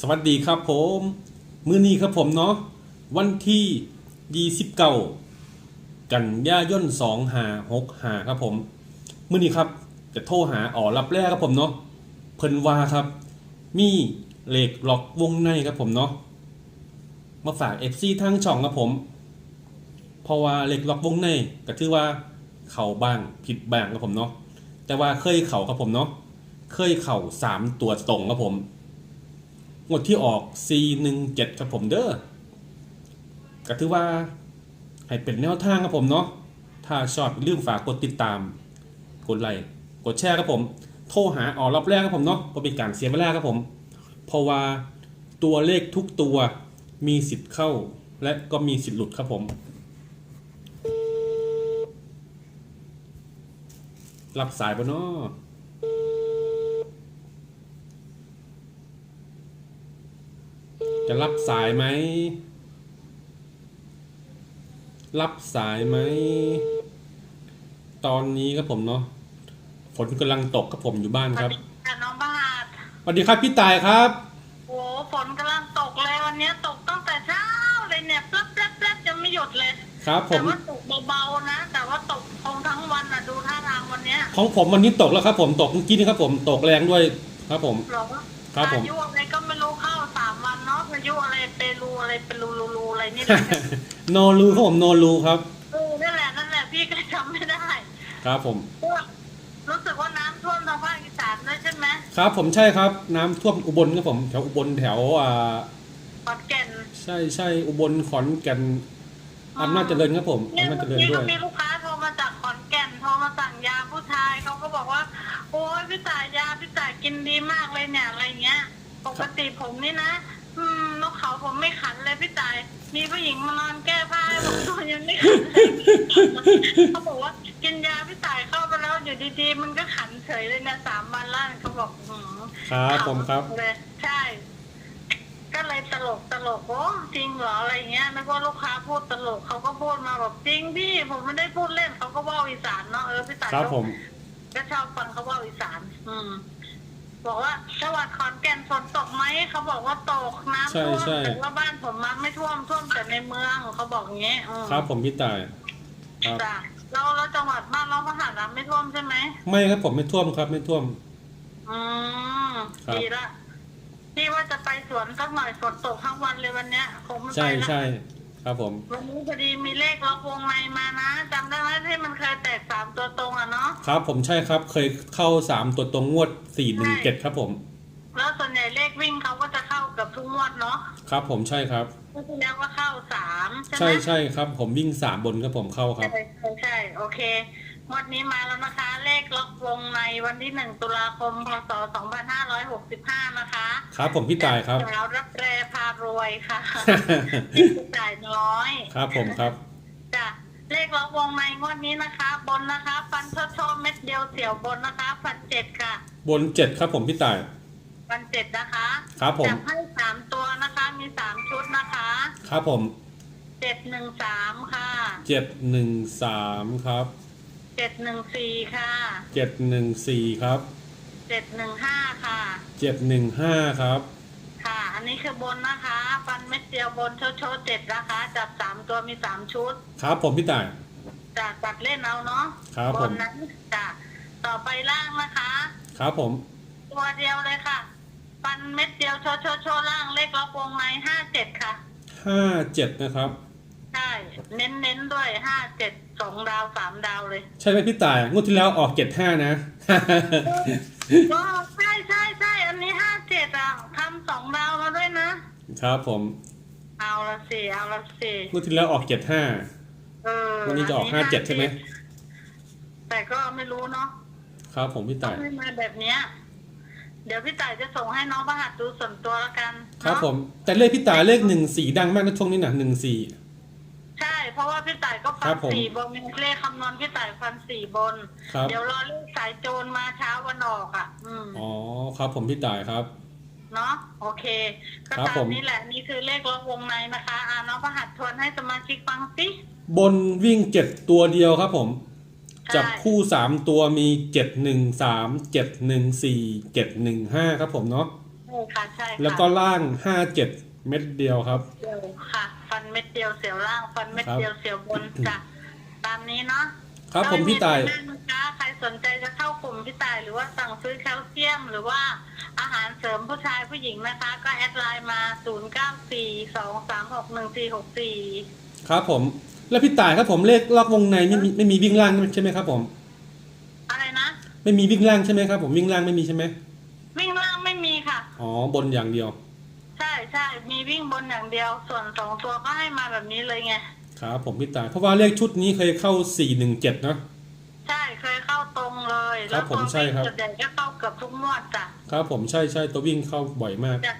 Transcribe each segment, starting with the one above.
สวัสดีครับผม มื้อนี้ครับผมเนาะวันที่29กันยายน2565ครับผม มื้อนี้ครับจะโทรหาอ๋อรับแรกครับผมเนาะเพิ่นว่าครับ มีเหล็กล็อกวงในครับผมเนาะมาฝาก FC ทางช่องครับผม เพราะว่าเหล็กล็อกวงในก็ถือว่าเข่าบ้างผิดบ้างครับผมเนาะแต่ว่าเคยเข่าครับผมเนาะเคยเข่าสามตัวตรงครับผม งวดที่ออก C17 ครับผมเด้อก็ถือว่าให้เป็นแนวทางครับผมเนาะ ถ้าชอบอย่าลืมฝากกดติดตาม กดไลค์ กดแชร์ครับผม โทรหาออกรับแรกครับผมเนาะเพราะเป็นการเสียเวลาครับผม เพราะว่าตัวเลขทุกตัวมีสิทธิ์เข้า และก็มีสิทธิ์หลุดครับผม รับสายปะเนาะ จะรับสายไหม รับสายไหม ตอนนี้ครับผมเนาะ ฝนกำลังตกครับผมอยู่บ้านครับค่ะน้องบาทสวัสดีครับพี่ตายครับ โอ้ฝนกำลังตกเลยวันนี้ตกตั้งแต่เช้าเลยเนี่ยแป๊บแป๊บแป๊บจะไม่หยุดเลย ครับ ผแต่ม ว่าตกเบาๆนะ แต่ว่าตกคงทั้งวันอะดูท่าทางวันเนี้ยของผมวันนี้ตกแล้วครับผม ตกเมื่อกี้นี่ครับผม ตกแรงด้วยครับผม หรอครับผม พายุอะไรก็ อะไรเปรูรูรูอะไรนี่แหละโนรูครับผมโนรูครับ เออนั่นแหละนั่นแหละพี่ก็จำไม่ได้ครับผมรู้สึกว่าน้ำท่วมทางภาคอีสานด้วยใช่ไหมครับผมใช่ครับ น้ำท่วมอุบลครับผมแถวอุบลแถวอ่าขอนแก่นใช่ใช่อุบลขอนแก่นอำนาจเจริญครับผมเนี่ยอำนาจเจริญนี่ด้ก็วย มีลูกค้าโทรมาจากขอนแก่นโทรมาสั่งยาผู้ชายเขาก็บอกว่า โอ้ยพี่ต่ายยาพี่ต่ายกินดีมากเลยเนี่ยอะไรเงี้ย ปกติผมนี่นะ อืมนกเขาผมไม่ขันเลยพี่ต่ายมีผู้หญิงมานอนแก้ผ้าให้ผมตัวยังไม่ขันเลยเขาบอกว่ากินยาพี่ต่ายเข้าไปแล้วอยู่ดีๆ มันก็ขันเฉยเลยนะสามวันแล้วเขาบอกอืมครับผมครับ เลยใช่ ก็เลยตลกตลกโอ้จริงเหรออะไรเงี้ยนึกว่าลูกค้าพูดตลกเขาก็พูดมาแบบจริงพี่ผมไม่ได้พูดเล่นเขาก็ว่าอีสานเนาะเออพี่ตายครับผม ก็ชอบฟังเขาว่าอีสาน อืม บอกว่าจังหวัดขอนแก่นฝนตกไหมเขาบอกว่าตกน้ำใช่ท่วมใช่ แต่ว่าบ้านผมมันไม่ท่วมท่วมแต่ในเมืองเขาบอกอย่างเงี้ยอืมครับผมพี่ตายครับ จ้ะเราเราจังหวัดบ้านเราพหาน้ำไม่ท่วมใช่ไหมไม่ครับผมไม่ท่วมครับไม่ท่วม อืมครับ ดีละพี่ว่าจะไปสวนสักหน่อยฝนตกทั้งวันเลยวันเนี้ยคงไม่ไปใช่ละใช่ ครับผมวันนี้พอดีมีเลขล็อกวงในมานะจำได้ไหมที่มันเคยแตกสามตัวตรงอะเนาะครับผมใช่ครับเคยเข้าสามตัวตรงงวดสี่หนึ่งเจ็ดครับผม แล้วส่วนใหญ่เลขวิ่งเขาก็จะเข้ากับทุกงวดเนาะครับผมใช่ครับก็แสดงว่าเข้าสามใช่ไหมใช่ใช่ครับ ผมวิ่งสามบนครับผมเข้าครับ ใช่ใช่ใช่โอเค งวดนี้มาแล้วนะคะ เลขล็อกวงในวันที่หนึ่งตุลาคมพศสองพันห้าร้อยหกสิบห้านะคะครับ ผมพี่ตายครับสาวรับแรพารวยค่ะจ่ายน้อย ครับผมครับจ้ะเลขล็อกวงในงวดนี้นะคะ บนนะคะฟันชดชอบเม็ดเดียวเสี่ยวบนนะคะฟันเจ็ดค่ะ บนเจ็ดครับผมพี่ตายฟันเจ็ดนะคะครับผมจับให้สามตัวนะคะ มีสามชุดนะคะ ครับผมเจ็ดหนึ่งสามค่ะเจ็ดหนึ่งสามครับ เจ็ดหนึ่งสี่ค่ะเจ็ดหนึ่งสี่ครับเจ็ดหนึ่งห้าค่ะ เจ็ดหนึ่งห้าครับ ค่ะ อันนี้คือบนนะคะฟันเม็ดเดียวบนโชว์โชว์เจ็ดนะคะ จับสามตัวมีสามชุดครับผมพี่ตายจะตัดเล่นเอาเนาะครับบผม นนั้นจ้ะต่อไปล่างนะคะ ครับผม ตัวเดียวเลยค่ะ ฟันเม็ดเดียวโชว์โชว์โชว์ล่างเลขล็อกวงในห้าเจ็ดค่ะห้าเจ็ดนะครับใช่ เน้นเน้นๆด้วยห้าเจ็ดสองดาวสามดาวเลย ใช่ไหมพี่ตายงวดที่แล้วออกเจ็ดห้านะ ก็ใช่ใช่ใช่อันนี้ห้าเจ็ดอะทำสองดาวมาด้วยนะ ครับผม เอาละสิเอาละสิงวดที่แล้วออกเจ็ดห้าเออวันนี้จะออกห้าเจ็ดใช่ไหมแต่ก็ไม่รู้เนาะครับผมพี่ต้อตางยให้มาแบบเนี้ยเดี๋ยวพี่ต่ายจะส่งให้น้องประหัดดูส่วนตัวแล้วกัน ครับเนาะผม แต่เลขพี่ตายเลขหนึ่งสี่ดังมากนะช่วงนี้นะหนึ่งสี่ใช่ เพราะว่าพี่ต่ายก็ฟัครันบผมสี่บนมีเลขคำนวณพี่ต่ายฟันสี่บน ครับเดี๋ยวรอเลขสายโจรมาเช้าวันออกอะ อืมอ๋อครับ ผมพี่ตายครับ เนาะโอเคก็ครับตาผม มนี้แหละนี่คือเลขล็อกวงในนะคะอ่าน้องประหัดทวนให้สมาชิกฟังสิบนวิ่งเจ็ดตัวเดียวครับผมใช่จับคู่สามตัวมีเจ็ดหนึ่งสามเจ็ดหนึ่งสี่เจ็ดหนึ่งห้าครับผมเนาะเอช่ค่ะใช่ค่ะแล้วก็ล่างห้าเจ็ดเม็ดเดียวครับ เดียวค่ะ ฟันเม็ดเดียวเสียวล่าง ฟันเม็ดครับเดียวเสียวบนจ้ะตามนี้เนาะครับผมพี่ตายแล้วมีนะคะใครสนใจจะเข้ากลุ่มพี่ตายหรือว่าสั่งซื้อแคลเซียม หรือว่าอาหารเสริมผู้ชายผู้หญิงนะคะ ก็แอดไลน์มา 0 9 4 2 3 6 1 4 6 4 ครับผม แล้วพี่ตายครับผมเลขล็อกวงในไม่มีไม่มีวิ่งล่างใช่ไหมครับผม อะไรนะ ไม่มีวิ่งล่างใช่ไหมครับผมวิ่งล่างไม่มีใช่ไหมวิ่งล่างไม่มีค่ะ อ๋อบนอย่างเดียว ใช่ใช่ มีวิ่งบนอย่างเดียว ส่วนสองตัวก็ให้มาแบบนี้เลยไง ครับผมพี่ตาย เพราะว่าเลขชุดนี้เคยเข้าสี่หนึ่งเจ็ดเนาะใช่เคยเข้าตรงเลยครับผมใช่ครับส่วนใหญ่ก็เข้าเกือบทุกงวดจ้ะครับผมใช่ใช่ตัววิ่งเข้าบ่อยมากแต่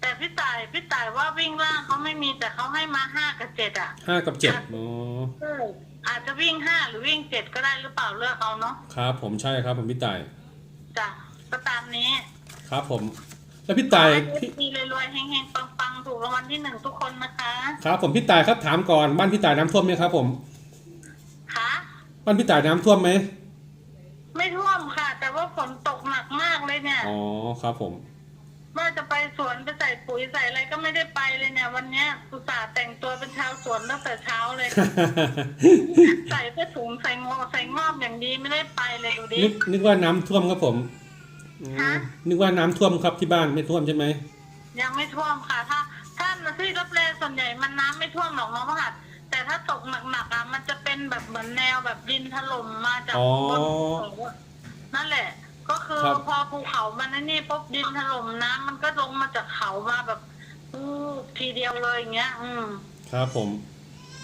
แต่พี่ต่ายพี่ต่ายว่าวิ่งล่างเขาไม่มีแต่เขาให้มาห้ากับเจ็ดอะห้ากับเจ็ดอ๋อเอออาจจะวิ่งห้าหรือวิ่งเจ็ดก็ได้หรือเปล่าเลือกเอาเนาะครับผมใช่ครับผมพี่ตายจ้ะก็ตามนี้ ครับผม แล้วพี่ตายพี่พี่รวยๆเฮงๆปังๆถูกรางวัลที่หนึ่งทุกคนนะคะครับผมพี่ตายครับถามก่อนบ้านพี่ตายน้ำท่วมไหมครับ ผมค่ะบ้านพี่ตายน้ำท่วมไหมไม่ท่วมค่ะ แต่ว่าฝนตกหนักมากเลยเนี่ยอ๋อครับผมว่าจะไปสวนไปใส่ปุ๋ยใส่อะไรก็ไม่ได้ไปเลยเนี่ย วันเนี้ยอุตส่าห์แต่งตัวเป็นชาวสวนตั้งแต่เช้าเลย ใส่เสื้อถุงใส่งอใส่งอบอย่างดีไม่ได้ไปเลยดูดินึกนึกว่าน้ำท่วมครับผม อืมฮะ นึกว่าน้ำท่วมครับที่บ้านไม่ท่วมใช่ไหมยังไม่ท่วมค่ะ ถ้าถ้าที่รับแรส่วนใหญ่มันน้ำไม่ท่วมหรอกน้องพระหัสแต่ถ้าตกหนักๆอะมันจะเป็นแบบเหมือนแนวแบบดินถล่มมาจากอ๋อ บนภูเขาอะนั่นแหละ ก็คือครับ พอภูเขามันนั่นนี่ปุ๊บดินถล่มน้ำมันก็ลงมาจากเขามาแบบอู้ทีเดียวเลยอย่างเงี้ย อืม ครับผม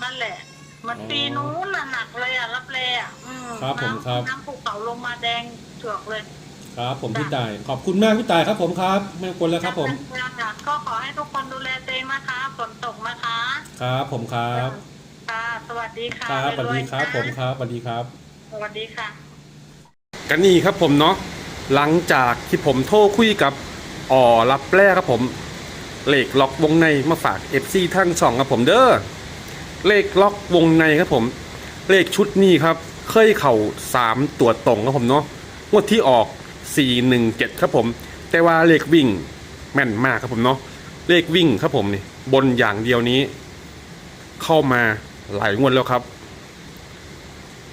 นั่นแหละมันอ๋อปีนู้นน่ะหนักเลยอะรับแรอะอืมครับผมน้ำครับ น้ำภูเขาลงมาแดงเถือกเลย ครับ ผมจ้ะพี่ตาย ขอบคุณมากพี่ตายครับผมครับ ไม่กวนแล้วครับผมจ้ะก็ขอให้ทุกคนดูแลตัวเองนะคะฝนตกนะคะ ครับผมครับค่ะสวัสดีค่ะครับสวัสดีครับวยๆนะผมครับสวัสดีครับ สวัสดีค่ะ กันนี่ครับผมเนาะหลังจากที่ผมโทรคุยกับอ่อรับแรกครับผมเลขล็อกวงในมาฝาก FC ทั้งช่องครับผมเด้อเลขล็อกวงในครับผม เลขชุดนี้ครับ เคยเข่า3ตัวตรงครับผมเนาะงวดที่ออก 417 ครับผม แต่ว่าเลขวิ่งแม่นมากครับผมเนาะเลขวิ่งครับผมนี่บนอย่างเดียวนี้ เข้ามาหลายงวดแล้วครับ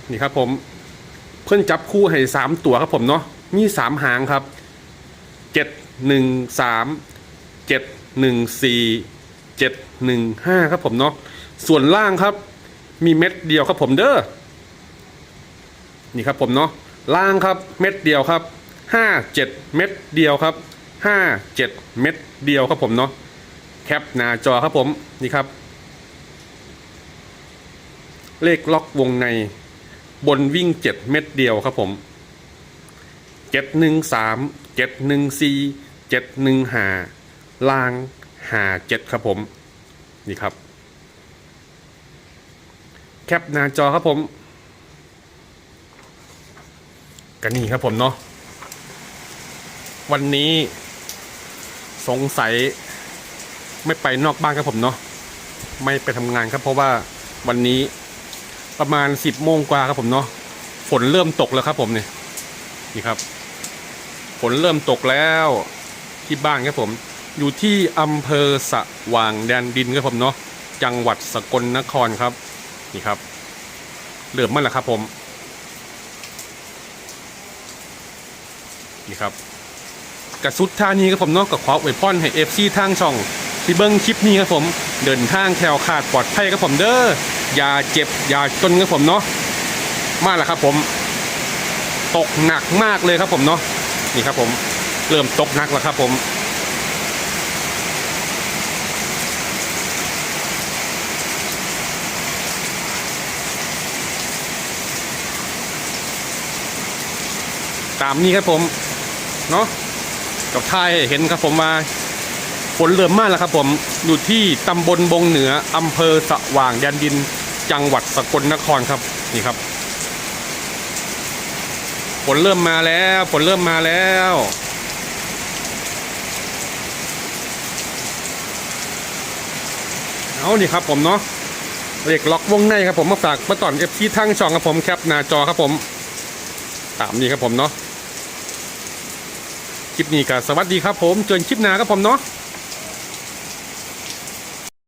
นี่ครับผม เพื่อนจับคู่ให้สามตัวครับผมเนาะมีสามหางครับเจ็ดหนึ่งสามเจ็ดหนึ่งสี่เจ็ดหนึ่งห้าครับผมเนาะส่วนล่างครับ มีเม็ดเดียวครับผมเด้อนี่ครับผมเนาะล่างครับเม็ดเดียวครับ ห้าเจ็ดเม็ดเดียวครับห้าเจ็ดเม็ดเดียวครับผมเนาะแคปหน้าจอครับผมนี่ครับ เลขล็อกวงในบนวิ่งเจ็ดเม็ดเดียวครับผมเจ็ดหนึ่งสามเจ็ดหนึ่งสี่เจ็ดหนึ่งหาลางหาเจ็ดครับผม นี่ครับ แคปหน้าจอครับผมกันนี่ครับผมเนาะ วันนี้สงสัยไม่ไปนอกบ้านครับผมเนาะไม่ไปทำงานครับ เพราะว่าวันนี้ประมาณสิบโมงกว่าครับผมเนาะฝนเริ่มตกแล้วครับผมเนี่ยนี่ครับ ฝนเริ่มตกแล้วที่บ้านครับผม อยู่ที่อำเภอสะว่างแดนดินครับผมเนาะจังหวัดสกลนครครับ นี่ครับเริ่มมาแล้วครับผม นี่ครับ กระสุดท่านี้ครับผมเนาะกับขออวยพรให้เอฟซีทางช่องที่เบิ้งคลิปนี้ครับผมเดินทางแคล้วขาดปลอดภัยครับผมเด้ออย่าเจ็บอย่าจนครับผมเนาะมาแล้วครับผม ตกหนักมากเลยครับผมเนาะนี่ครับผมเริ่มตกหนักแล้วครับผมตามนี้ครับผม เนาะ กับทายเห็นครับผมมาฝนเริ่มมากแล้วครับผมอยู่ที่ตำบลบงเหนืออำเภอสว่างแดนดินจังหวัดสกลนครครับนี่ครับฝนเริ่มมาแล้วฝนเริ่มมาแล้วเอานี่ครับผมเนาะเลขล็อกวงในครับผมมาฝากมาต่อนเอฟซีทั้งช่องครับผมแคปหน้าจอครับผม ตามนี้ครับผมเนาะ ลิปนี้ก็สวัสดีครับผม เจอกันคลิปหน้าครับผมเนาะ